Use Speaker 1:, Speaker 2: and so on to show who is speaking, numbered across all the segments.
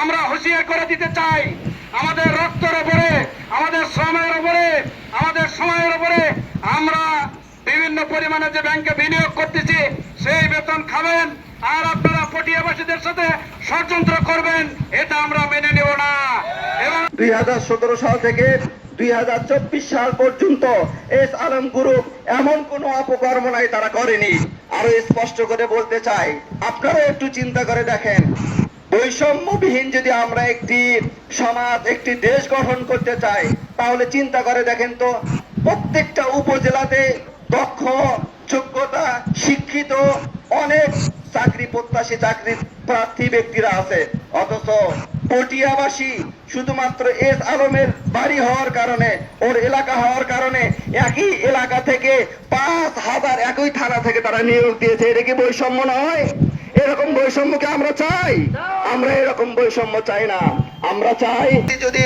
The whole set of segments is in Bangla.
Speaker 1: আমরা হুঁশিয়ার করে দিতে চাই। আমাদের রক্তের উপরে, আমাদের শ্রমের উপরে, আমাদের সময়ের উপরে আমরা বিভিন্ন পরিমাণে যে ব্যাংকে বিনিয়োগ করতেছি, সেই বেতন খাবেন আর আপনারা পটিয়াবাসীদের সাথে ষড়যন্ত্র করবেন, এটা আমরা মেনে নেব না।
Speaker 2: দুই হাজার সতেরো সাল থেকে দুই হাজার চব্বিশ সাল পর্যন্ত এস আলম গ্রুপ এমন কোনো অপকর্ম নাই তারা করেনি। আরও স্পষ্ট করে বলতে চাই আপনারা একটু চিন্তা করে দেখেন বৈষম্যবিহীন যদি আমরা একটি সমাজ, একটি দেশ গঠন করতে চাই, তাহলে চিন্তা করে দেখেন তো, প্রত্যেকটা উপজেলাতে দক্ষ, যোগ্যতা, শিক্ষিত, অনেক চাকরি প্রত্যাশী, চাকরি প্রার্থী ব্যক্তিরা আছে। অথচ পটিয়াবাসী শুধুমাত্র এস আলমের বাড়ি হওয়ার কারণে, ওর এলাকা হওয়ার কারণে, একই এলাকা থেকে পাঁচ হাজার একই থানা থেকে তারা নিয়োগ দিয়েছে। এটা কি বৈষম্য নয়? এরকম বৈষম্যকে আমরা চাই? আমরা এরকম বৈষম্য চাই না। আমরা চাই যদি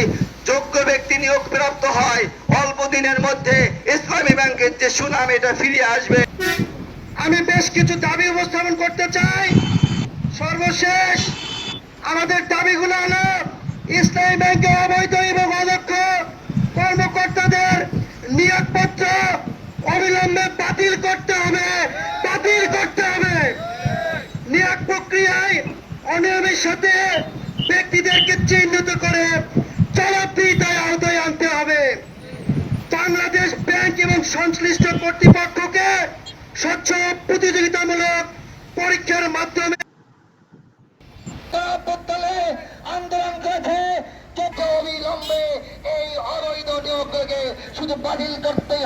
Speaker 2: যোগ্য ব্যক্তি নিয়োগ প্রাপ্ত হয় অল্প দিনের মধ্যে ইসলামী ব্যাংকের যে সুনাম এটা ফিরে আসবে।
Speaker 1: আমি বেশ কিছু দাবি উপস্থাপন করতে চাই। সর্বশেষ আমাদের দাবিগুলো হলো ইসলামী ব্যাংকে অবৈধ এবং অদক্ষ কর্মকর্তাদের নিয়োগপত্র অবিলম্বে বাতিল করতে হবে বাতিল করতে হবে নিয়োগ প্রক্রিয়ায় অনিয়মের সাথে ব্যক্তিদেরকে চিহ্নিত করে জবাবদিহিতায় আওতায় আনতে হবে। বাংলাদেশ ব্যাংক এবং সংশ্লিষ্ট কর্তৃপক্ষকে স্বচ্ছ প্রতিযোগিতামূলক পরীক্ষার মাধ্যমে
Speaker 3: আন্দোলন করেছে অবিলম্বে এই অবৈধ নিয়োগকে শুধু বাতিল করতে